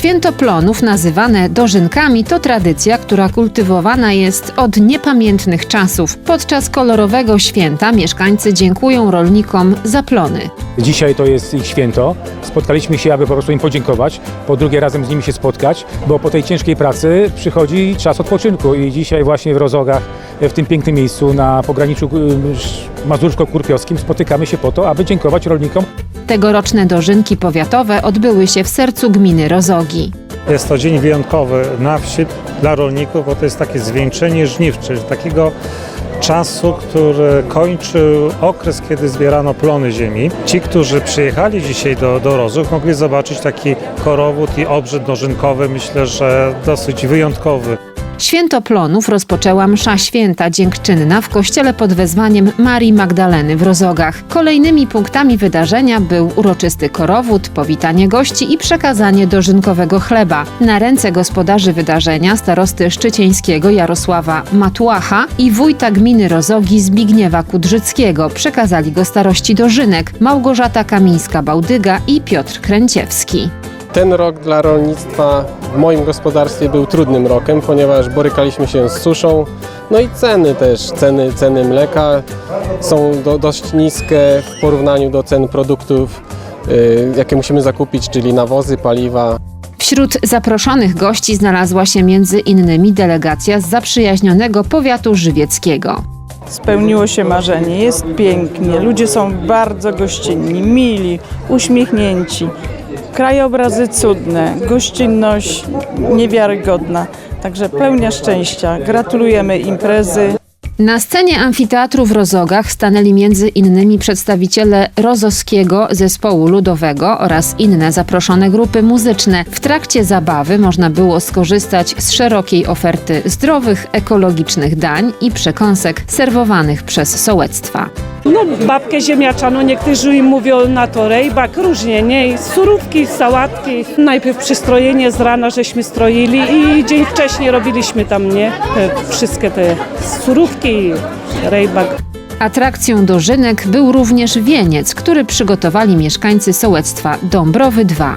Święto plonów, nazywane dożynkami, to tradycja, która kultywowana jest od niepamiętnych czasów. Podczas kolorowego święta mieszkańcy dziękują rolnikom za plony. Dzisiaj to jest ich święto. Spotkaliśmy się, aby po prostu im podziękować, po drugie razem z nimi się spotkać, bo po tej ciężkiej pracy przychodzi czas odpoczynku i dzisiaj właśnie w Rozogach, w tym pięknym miejscu na pograniczu y, mazursko-kurpiowskim spotykamy się po to, aby dziękować rolnikom. Tegoroczne dożynki powiatowe odbyły się w sercu gminy Rozogi. Jest to dzień wyjątkowy na wsi dla rolników, bo to jest takie zwieńczenie żniwcze, takiego czasu, który kończył okres, kiedy zbierano plony ziemi. Ci, którzy przyjechali dzisiaj do, do Rozów, mogli zobaczyć taki korowód i obrzęd dożynkowy, myślę, że dosyć wyjątkowy. Święto plonów rozpoczęła msza święta dziękczynna w kościele pod wezwaniem Marii Magdaleny w Rozogach. Kolejnymi punktami wydarzenia był uroczysty korowód, powitanie gości i przekazanie dożynkowego chleba. Na ręce gospodarzy wydarzenia starosty szczycieńskiego Jarosława Matuacha i wójta gminy Rozogi Zbigniewa Kudrzyckiego przekazali go starości dożynek Małgorzata Kamińska-Bałdyga i Piotr Kręciewski. Ten rok dla rolnictwa w moim gospodarstwie był trudnym rokiem, ponieważ borykaliśmy się z suszą, no i ceny też, ceny, ceny mleka są do, dość niskie w porównaniu do cen produktów, y, jakie musimy zakupić, czyli nawozy, paliwa. Wśród zaproszonych gości znalazła się między innymi delegacja z zaprzyjaźnionego powiatu żywieckiego. Spełniło się marzenie, jest pięknie, ludzie są bardzo gościnni, mili, uśmiechnięci, krajobrazy cudne, gościnność niewiarygodna. Także pełnia szczęścia. Gratulujemy imprezy. Na scenie amfiteatru w Rozogach stanęli między innymi przedstawiciele Rozowskiego Zespołu Ludowego oraz inne zaproszone grupy muzyczne. W trakcie zabawy można było skorzystać z szerokiej oferty zdrowych, ekologicznych dań i przekąsek serwowanych przez sołectwa. No, babkę ziemniaczaną, niektórzy im mówią na to rejbak, różnie, nie? Surówki, sałatki. Najpierw przystrojenie z rana żeśmy stroili i dzień wcześniej robiliśmy tam, nie? Te wszystkie te surówki, rejbak. Atrakcją dożynek był również wieniec, który przygotowali mieszkańcy sołectwa Dąbrowy 2.